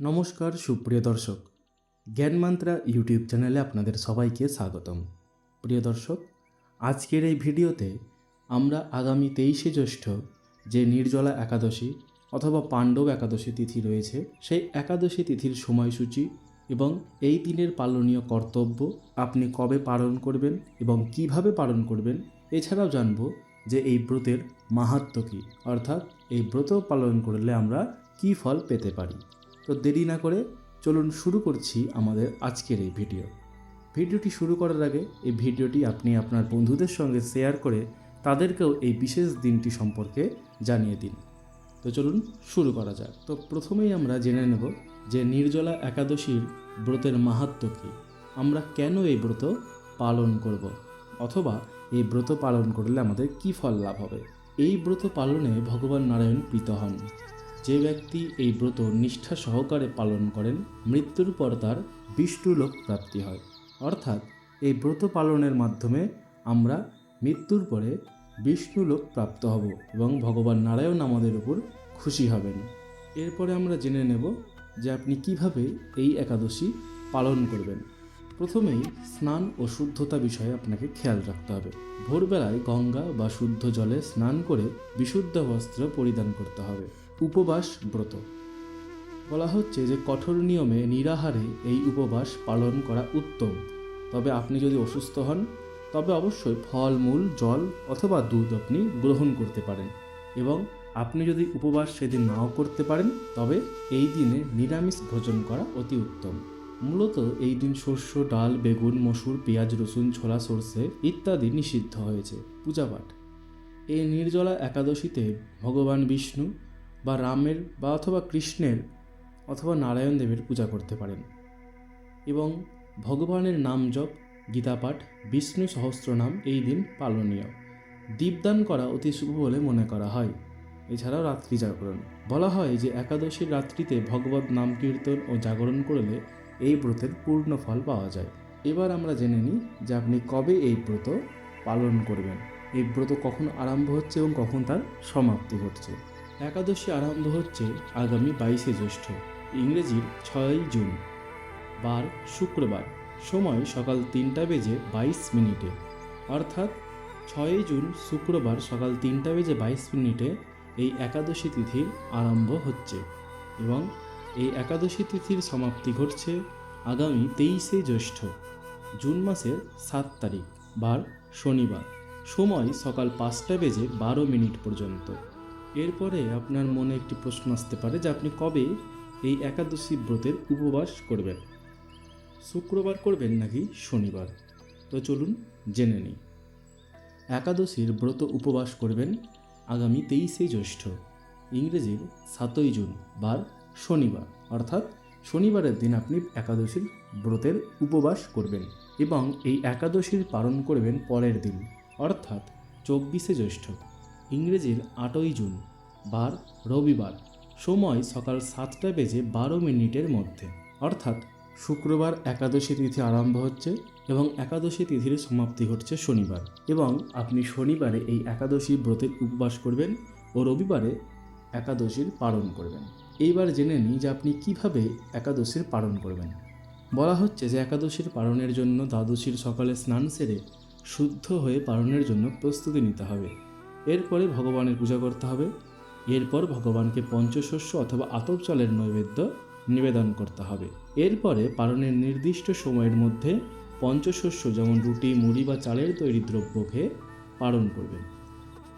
নমস্কার, সুপ্রিয় দর্শক। জ্ঞানমান্ত্রা ইউটিউব চ্যানেলে আপনাদের সবাইকে স্বাগতম। প্রিয় দর্শক, আজকের এই ভিডিওতে আমরা আগামী তেইশে জ্যৈষ্ঠ যে নির্জলা একাদশী অথবা পাণ্ডব একাদশী তিথি রয়েছে, সেই একাদশী তিথির সময়সূচি এবং এই দিনের পালনীয় কর্তব্য আপনি কবে পালন করবেন এবং কীভাবে পালন করবেন, এছাড়াও জানব যে এই ব্রতের মাহাত্ম কী। অর্থাৎ এই ব্রত পালন করলে আমরা কী ফল পেতে পারি। তো দেরি না করে চলুন শুরু করছি আমাদের আজকের এই ভিডিও। ভিডিওটি শুরু করার আগে এই ভিডিওটি আপনি আপনার বন্ধুদের সঙ্গে শেয়ার করে তাদেরকেও এই বিশেষ দিনটি সম্পর্কে জানিয়ে দিন। তো চলুন শুরু করা যাক। তো প্রথমেই আমরা জেনে নেব যে নির্জলা একাদশীর ব্রতের মাহাত্ম কী। আমরা কেন এই ব্রত পালন করব অথবা এই ব্রত পালন করলে আমাদের কি ফল লাভ হবে? এই ব্রত পালনে ভগবান নারায়ণ প্রীত হন। যে ব্যক্তি এই ব্রত নিষ্ঠা সহকারে পালন করেন, মৃত্যুর পর তার বিষ্ণু লোক প্রাপ্তি হয়। অর্থাৎ, এই ব্রত পালনের মাধ্যমে আমরা মৃত্যুর পরে বিষ্ণু লোক প্রাপ্ত হব এবং ভগবান নারায়ণ আমাদের উপর খুশি হবেন। এরপরে আমরা জেনে নেব যে আপনি কীভাবে এই একাদশী পালন করবেন। প্রথমেই স্নান ও শুদ্ধতা বিষয়ে আপনাকে খেয়াল রাখতে হবে। ভোরবেলায় গঙ্গা বা শুদ্ধ জলে স্নান করে বিশুদ্ধ বস্ত্র পরিধান করতে হবে। উপবাস ব্রত। বলা হচ্ছে যে কঠোর নিয়মে নিরাহারে এই উপবাস পালন করা উত্তম। তবে আপনি যদি অসুস্থ হন, তবে অবশ্যই ফল, মূল, জল অথবা দুধ আপনি গ্রহণ করতে পারেন। এবং আপনি যদি উপবাস সেদিন নাও করতে পারেন, তবে এই দিনে নিরামিষ ভোজন করা অতি উত্তম। মূলত এই দিন শস্য, ডাল, বেগুন, মসুর, পেঁয়াজ, রসুন, ছোলা, সর্ষে ইত্যাদি নিষিদ্ধ হয়েছে। পূজাপাঠ এই নির্জলা একাদশীতে ভগবান বিষ্ণু বা রামের বা অথবা কৃষ্ণের অথবা নারায়ণ দেবের পূজা করতে পারেন। এবং ভগবানের নাম জপ, গীতাপাঠ, বিষ্ণু সহস্রনাম এই দিন পালনীয়। দীপদান করা অতি শুভ বলে মনে করা হয়। এছাড়াও রাত্রি জাগরণ। বলা হয় যে একাদশীর রাত্রিতে ভগবত নাম কীর্তন ও জাগরণ করলে এই ব্রতের পূর্ণ ফল পাওয়া যায়। এবার আমরা জেনে নিই যে আপনি কবে এই ব্রত পালন করবেন। এই ব্রত কখন আরম্ভ হচ্ছে এবং কখন তার সমাপ্তি ঘটছে। একাদশী আরম্ভ হচ্ছে আগামী বাইশে জ্যৈষ্ঠ, ইংরেজির ছয়ই জুন, বার শুক্রবার, সময় সকাল তিনটা বেজে বাইশ মিনিটে। অর্থাৎ ছয়ই জুন শুক্রবার সকাল তিনটা বেজে বাইশ মিনিটে এই একাদশী তিথির আরম্ভ হচ্ছে এবং এই একাদশী তিথির সমাপ্তি ঘটছে আগামী তেইশে জ্যৈষ্ঠ, জুন মাসের সাত তারিখ, বার শনিবার, সময় সকাল পাঁচটা বেজে বারো মিনিট পর্যন্ত। এরপরে আপনার মনে একটি প্রশ্ন আসতে পারে যে আপনি কবে এই একাদশী ব্রতের উপবাস করবেন? শুক্রবার করবেন নাকি শনিবার? তো চলুন জেনে নিই। একাদশীর ব্রত উপবাস করবেন আগামী তেইশে জ্যৈষ্ঠ, ইংরেজির সাতই জুন, বার শনিবার। অর্থাৎ শনিবারের দিন আপনি একাদশীর ব্রতের উপবাস করবেন এবং এই একাদশীর পালন করবেন পরের দিন, অর্থাৎ চব্বিশে জ্যৈষ্ঠ। ইংরেজির আটই জুন, বার রবিবার, সময় সকাল সাতটা বেজে বারো মিনিটের মধ্যে। অর্থাৎ শুক্রবার একাদশী তিথি আরম্ভ হচ্ছে এবং একাদশী তিথির সমাপ্তি ঘটছে শনিবার এবং আপনি শনিবারে এই একাদশী ব্রতের উপবাস করবেন ও রবিবারে একাদশীর পালন করবেন। এইবার জেনে নিই যে আপনি কীভাবে একাদশীর পালন করবেন। বলা হচ্ছে যে একাদশীর পালনের জন্য দ্বাদশীর সকালে স্নান সেরে শুদ্ধ হয়ে পালনের জন্য প্রস্তুতি নিতে হবে। এরপরে ভগবানের পূজা করতে হবে। এরপর ভগবানকে পঞ্চশস্য অথবা আতপ চালের নৈবেদ্য নিবেদন করতে হবে। এরপরে পালনের নির্দিষ্ট সময়ের মধ্যে পঞ্চশস্য যেমন রুটি, মুড়ি বা চালের তৈরি দ্রব্য খেয়ে পালন করবেন।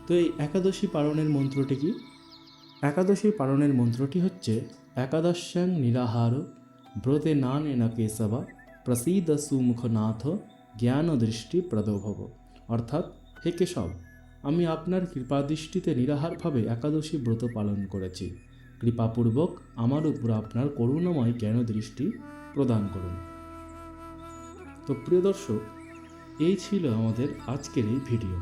তো এই একাদশী পালনের মন্ত্রটি কি? একাদশী পালনের মন্ত্রটি হচ্ছে, একাদশ্যাং নিরাহার ব্রতে নান এনা কেশবা প্রসীদ সুমুখনাথ জ্ঞান দৃষ্টি প্রদভব। অর্থাৎ, হে কেশব আমি আপনার কৃপাদৃষ্টিতে নিরাহারভাবে একাদশী ব্রত পালন করেছি। কৃপাপূর্বক আমার উপর আপনার করুণাময় জ্ঞান দৃষ্টি প্রদান করুন। তো প্রিয় দর্শক, এই ছিল আমাদের আজকের এই ভিডিও।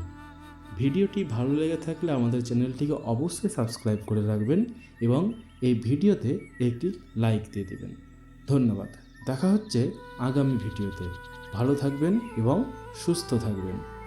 ভিডিওটি ভালো লেগে থাকলে আমাদের চ্যানেলটিকে অবশ্যই সাবস্ক্রাইব করে রাখবেন এবং এই ভিডিওতে একটি লাইক দিয়ে দেবেন। ধন্যবাদ। দেখা হচ্ছে আগামী ভিডিওতে। ভালো থাকবেন এবং সুস্থ থাকবেন।